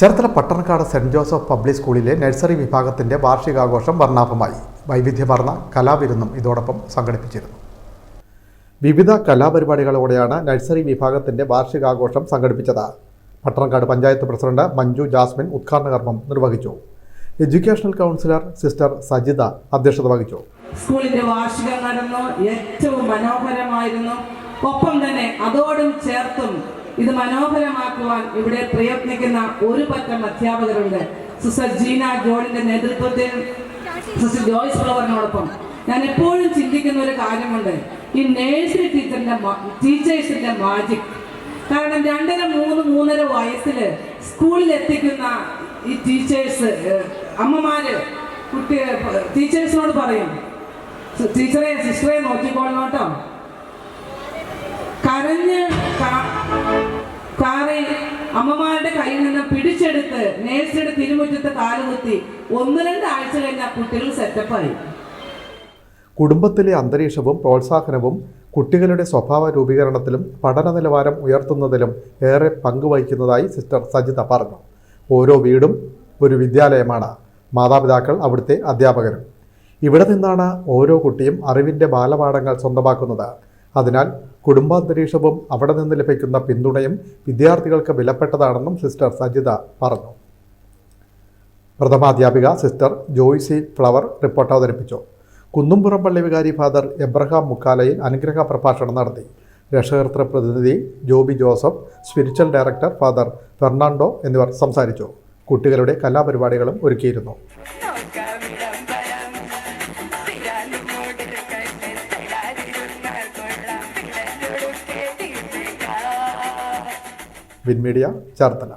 Cherthala Pattanakkad saint Joseph public സ്കൂളിലെ nursery വിഭാഗത്തിന്റെ വാർഷികാഘോഷം വർണാഭമായി. വൈവിധ്യമാർന്ന കലാവിരുന്നും ഇതോടൊപ്പം സംഘടിപ്പിച്ചിരുന്നു. വിവിധ കലാപരിപാടികളോടെയാണ് നഴ്സറി വിഭാഗത്തിന്റെ വാർഷികാഘോഷം സംഘടിപ്പിച്ചത്. പട്ടണക്കാട് പഞ്ചായത്ത് പ്രസിഡന്റ് മഞ്ജു ജാസ്മിൻ ഉദ്ഘാടന കർമ്മം നിർവഹിച്ചു. എഡ്യൂക്കേഷണൽ കൗൺസിലർ സിസ്റ്റർ സജിത അധ്യക്ഷത വഹിച്ചു. സ്കൂളിന്റെ വാർഷികം നടന്നു. ഏറ്റവും മനോഹരമായിരുന്നു. ഒപ്പം തന്നെ അതോടും ചേർത്തും ഇത് മനോഹരമാക്കുവാൻ ഇവിടെ പ്രയത്നിക്കുന്ന ഒരു പറ്റം അധ്യാപകരുണ്ട്. സിസ്റ്റർ ജീന ജോണിന്റെ നേതൃത്വത്തിൽ സിസ്റ്റർ ജോയ്സ് ഫ്ലവറിനോടൊപ്പം ഞാൻ എപ്പോഴും ചിന്തിക്കുന്ന ഒരു കാര്യമുണ്ട്. ഈ നേഴ്സറി ടീച്ചറിന്റെ ടീച്ചേഴ്സിന്റെ മാജിക് കാരണം രണ്ടര മൂന്ന് മൂന്നര വയസ്സിൽ സ്കൂളിൽ എത്തിക്കുന്ന ഈ ടീച്ചേഴ്സ് അമ്മമാര് കുട്ടി ടീച്ചേഴ്സിനോട് പറയും. ടീച്ചറെ സിസ്റ്ററെ നോക്കിക്കോളണം കേട്ടോ. അമ്മമാരുടെ കയ്യിൽ നിന്ന് പിടിച്ചെടുത്ത് നേഴ്സിയുടെ തിരുമുറ്റത്ത് കാലുകുത്തി ഒന്ന് രണ്ട് ആഴ്ച കഴിഞ്ഞ കുട്ടികൾ സെറ്റപ്പായി കുടുംബത്തിലെ അന്തരീക്ഷവും പ്രോത്സാഹനവും കുട്ടികളുടെ സ്വഭാവ രൂപീകരണത്തിലും പഠന നിലവാരം ഉയർത്തുന്നതിലും ഏറെ പങ്കുവഹിക്കുന്നതായി സിസ്റ്റർ സജിത പറഞ്ഞു. ഓരോ വീടും ഒരു വിദ്യാലയമാണ്. മാതാപിതാക്കൾ അവിടുത്തെ അധ്യാപകരും. ഇവിടെ നിന്നാണ് ഓരോ കുട്ടിയും അറിവിന്റെ ബാലപാഠങ്ങൾ സ്വന്തമാക്കുന്നത്. അതിനാൽ കുടുംബാന്തരീക്ഷവും അവിടെ നിന്ന് ലഭിക്കുന്ന പിന്തുണയും വിദ്യാർത്ഥികൾക്ക് വിലപ്പെട്ടതാണെന്നും സിസ്റ്റർ സജിത പറഞ്ഞു. പ്രഥമാധ്യാപിക സിസ്റ്റർ ജോയ്സി ഫ്ലവർ റിപ്പോർട്ട് അവതരിപ്പിച്ചു. കുന്നുംപുറം പള്ളി വികാരി ഫാദർ എബ്രഹാം മുക്കാലയിൽ അനുഗ്രഹ പ്രഭാഷണം നടത്തി. രക്ഷകർത്തൃ പ്രതിനിധി Joby Joseph spiritual director father Fernando എന്നിവർ സംസാരിച്ചു. കുട്ടികളുടെ കലാപരിപാടികളും ഒരുക്കിയിരുന്നു. വിൻമീഡിയ ചേർത്തല.